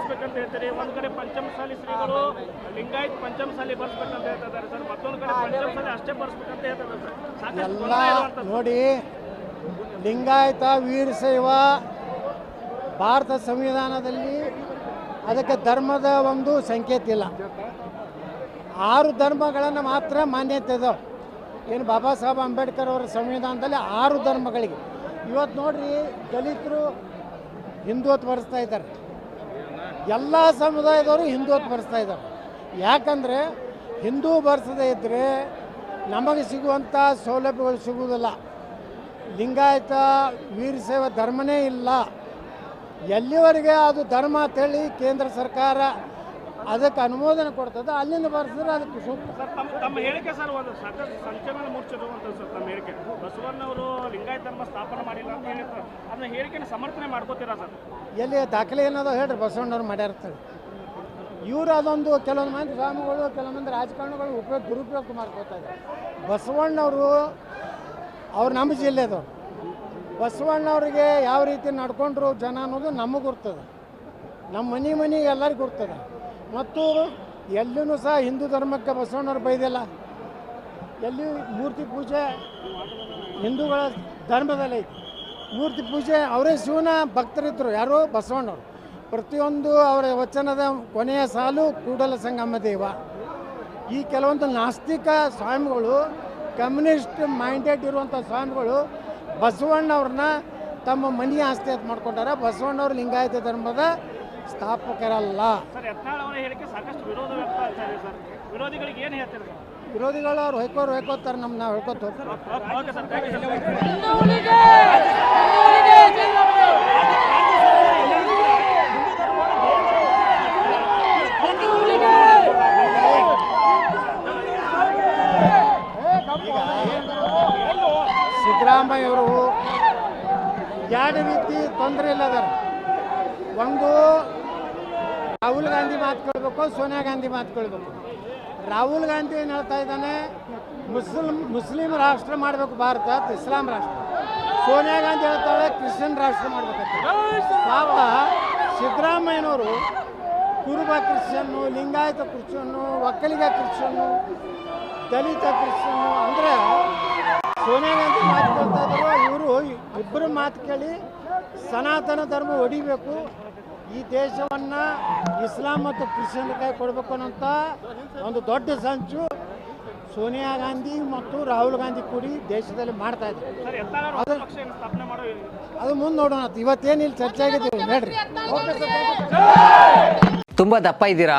ಬರ್ಸ್ಬೇಕಂತ ಹೇಳ್ತಾರೆ. ಒಂದ್ ಕಡೆ ಪಂಚಮಸಾಲಿ ಶ್ರೀಗಳು ಲಿಂಗಾಯತ್ ಪಂಚಮಸಾಲಿ ಬರ್ಸ್ಬೇಕಂತ ಹೇಳ್ತಾರೆ ಸರ್. ಮತ್ತೊಂದ್ ಕಡೆ ಪಂಚಮಸಾಲಿ ಅಷ್ಟೇ ಬರ್ಸ್ಬೇಕಂತ ಹೇಳ್ತಾರೆ ಸರ್. ಸಾಕಷ್ಟು ನೋಡಿ ಲಿಂಗಾಯತ ವೀರಶೈವ ಭಾರತ ಸಂವಿಧಾನದಲ್ಲಿ ಅದಕ್ಕೆ ಧರ್ಮದ ಒಂದು ಸಂಕೇತ ಇಲ್ಲ. ಆರು ಧರ್ಮಗಳನ್ನು ಮಾತ್ರ ಮಾನ್ಯತೆ ಇದಾವೆ. ಏನು ಬಾಬಾ ಸಾಹೇಬ್ ಅಂಬೇಡ್ಕರ್ ಅವರ ಸಂವಿಧಾನದಲ್ಲಿ ಆರು ಧರ್ಮಗಳಿಗೆ. ಇವತ್ತು ನೋಡ್ರಿ ದಲಿತರು ಹಿಂದುತ್ವ ಬರೆಸ್ತಾ ಇದ್ದಾರೆ. ಎಲ್ಲ ಸಮುದಾಯದವರು ಹಿಂದೂತ್ ಬರೆಸ್ತಾ ಇದ್ದಾರೆ. ಯಾಕಂದರೆ ಹಿಂದೂ ಬರ್ಸದೇ ಇದ್ದರೆ ನಮಗೆ ಸಿಗುವಂಥ ಸೌಲಭ್ಯಗಳು ಸಿಗುವುದಿಲ್ಲ. ಲಿಂಗಾಯತ ವೀರಶೈವ ಧರ್ಮನೇ ಇಲ್ಲ. ಎಲ್ಲಿವರೆಗೆ ಅದು ಧರ್ಮ ಅಂತೇಳಿ ಕೇಂದ್ರ ಸರ್ಕಾರ ಅದಕ್ಕೆ ಅನುಮೋದನೆ ಕೊಡ್ತದೆ ಅಲ್ಲಿಂದ ಬರ್ಸಿದ್ರೆ ಅದಕ್ಕೆ ಸೂಕ್ತ. ಸರ್, ತಮ್ಮ ಹೇಳಿಕೆ ಸರ್ ಒಂದು ಸಂಚಲನ ಸರ್, ತಮ್ಮ ಹೇಳಿಕೆ. ಬಸವಣ್ಣವರು ಲಿಂಗಾಯತ ಧರ್ಮ ಸ್ಥಾಪನೆ ಮಾಡಿಲ್ಲ ಅಂತ ಅದನ್ನ ಹೇಳಿಕೆನ ಸಮರ್ಥನೆ ಮಾಡ್ಕೋತೀರಾ ಸರ್? ಎಲ್ಲಿ ದಾಖಲೆ ಏನದೋ ಹೇಳ್ರಿ, ಬಸವಣ್ಣವ್ರು ಮಾಡ್ಯಾರ್ತಾರೆ ಇವರು ಅದೊಂದು ಕೆಲವೊಂದು ಮಂದಿ ಸ್ವಾಮಿಗಳು ಕೆಲವೊಂದು ರಾಜಕಾರಣಿಗಳು ಉಪಯೋಗ, ದುರುಪಯೋಗ ಮಾಡ್ಕೋತಾರೆ ಬಸವಣ್ಣವರು ಅವ್ರು ನಮ್ಮ ಜಿಲ್ಲೆದವ್ರು. ಬಸವಣ್ಣವ್ರಿಗೆ ಯಾವ ರೀತಿ ನಡ್ಕೊಂಡ್ರು ಜನ ಅನ್ನೋದು ನಮಗೆ ಗುರ್ತದೆ. ನಮ್ಮ ಮನೆ ಮನೆ ಎಲ್ಲರಿಗೂ ಗುರ್ತದೆ. ಮತ್ತು ಎಲ್ಲೂ ಸಹ ಹಿಂದೂ ಧರ್ಮಕ್ಕೆ ಬಸವಣ್ಣವ್ರು ಬೈದಿಲ್ಲ. ಎಲ್ಲಿ ಮೂರ್ತಿ ಪೂಜೆ ಹಿಂದೂಗಳ ಧರ್ಮದಲ್ಲಿ ಐತಿ. ಮೂರ್ತಿ ಪೂಜೆ ಅವರೇ ಶಿವನ ಭಕ್ತರಿದ್ದರು ಯಾರು ಬಸವಣ್ಣವರು. ಪ್ರತಿಯೊಂದು ಅವರ ವಚನದ ಕೊನೆಯ ಸಾಲು ಕೂಡಲ ಸಂಗಮ ದೇವ. ಈ ಕೆಲವೊಂದು ನಾಸ್ತಿಕ ಸ್ವಾಮಿಗಳು ಕಮ್ಯುನಿಸ್ಟ್ ಮೈಂಡೆಡ್ ಇರುವಂಥ ಸ್ವಾಮಿಗಳು ಬಸವಣ್ಣವ್ರನ್ನ ತಮ್ಮ ಮನಿ ಆಸ್ತಿ ಅಂತ ಮಾಡ್ಕೊಂಡಾರ. ಬಸವಣ್ಣವ್ರು ಲಿಂಗಾಯತ ಧರ್ಮದ ಸ್ಥಾಪಕರಲ್ಲ. ಸರ್ ಯತ್ನಾಳ್ ಅವರ ಸಾಕಷ್ಟು ವಿರೋಧ ವ್ಯಕ್ತ ಆಗ್ತಾ ಸರ್. ವಿರೋಧಿಗಳಿಗೆ ಏನು ಹೇಳ್ತೀರಿ ಸರ್ ವಿರೋಧಿಗಳು ಅವ್ರು ಹೊಯ್ಕೋರು ಹೊಯ್ಕೋತಾರೆ ನಮ್ಮ ನಾವು ಹೇಳ್ಕೊತ ಸಿದ್ದರಾಮಯ್ಯವರು ಎರಡು ರೀತಿ ತೊಂದರೆ ಇಲ್ಲದರು. ಒಂದು ರಾಹುಲ್ ಗಾಂಧಿ ಮಾತುಕೊಳ್ಬೇಕು ಸೋನಿಯಾ ಗಾಂಧಿ ಮಾತುಕೊಳ್ಬೇಕು ರಾಹುಲ್ ಗಾಂಧಿ ಏನು ಹೇಳ್ತಾ ಇದ್ದಾನೆ? ಮುಸ್ಲಿಂ ಮುಸ್ಲಿಂ ರಾಷ್ಟ್ರ ಮಾಡಬೇಕು ಭಾರತ, ಇಸ್ಲಾಂ ರಾಷ್ಟ್ರ. ಸೋನಿಯಾ ಗಾಂಧಿ ಹೇಳ್ತಾಳೆ, ಕ್ರಿಶ್ಚಿಯನ್ ರಾಷ್ಟ್ರ ಮಾಡ್ಬೇಕಂತ. ಪಾಪ ಸಿದ್ದರಾಮಯ್ಯನವರು ಕುರುಬ Christian, Lingayat Christian, Vokkaliga Christian, ದಲಿತ ಕ್ರಿಶ್ಚಿಯನ್ನು ಅಂದರೆ ಸೋನಿಯಾ ಗಾಂಧಿ ಮಾತು ಕೇಳ್ತಾ ಇದ್ರು ಇವರು ಇಬ್ಬರು ಮಾತು ಕೇಳಿ ಸನಾತನ ಧರ್ಮ ಹೊಡಿಬೇಕು ಈ ದೇಶವನ್ನ ಇಸ್ಲಾಂ ಮತ್ತು ಕ್ರಿಶ್ಚಿಯನ್ ಕೈ ಕೊಡಬೇಕು ಅನ್ನೋಂಥ ಒಂದು ದೊಡ್ಡ ಸಂಚು ಸೋನಿಯಾ ಗಾಂಧಿ ಮತ್ತು ರಾಹುಲ್ ಗಾಂಧಿ ಕೂಡಿ ದೇಶದಲ್ಲಿ ಮಾಡ್ತಾ ಇದ್ರು ಸರ್ ಯತ್ನಾಳ್ ಅವರು ಪಕ್ಷ ಏನು ಸ್ಥಾಪನೆ ಮಾಡೋ ಅದು ಮುಂದೆ ನೋಡೋಣ ಇವತ್ತೇನು ಇಲ್ಲಿ ಚರ್ಚೆ ಆಗಿದ್ದೀವಿ ಹೇಳ್ರಿ. ಓಕೆ ತುಂಬಾ ದಪ್ಪ ಇದ್ದೀರಾ?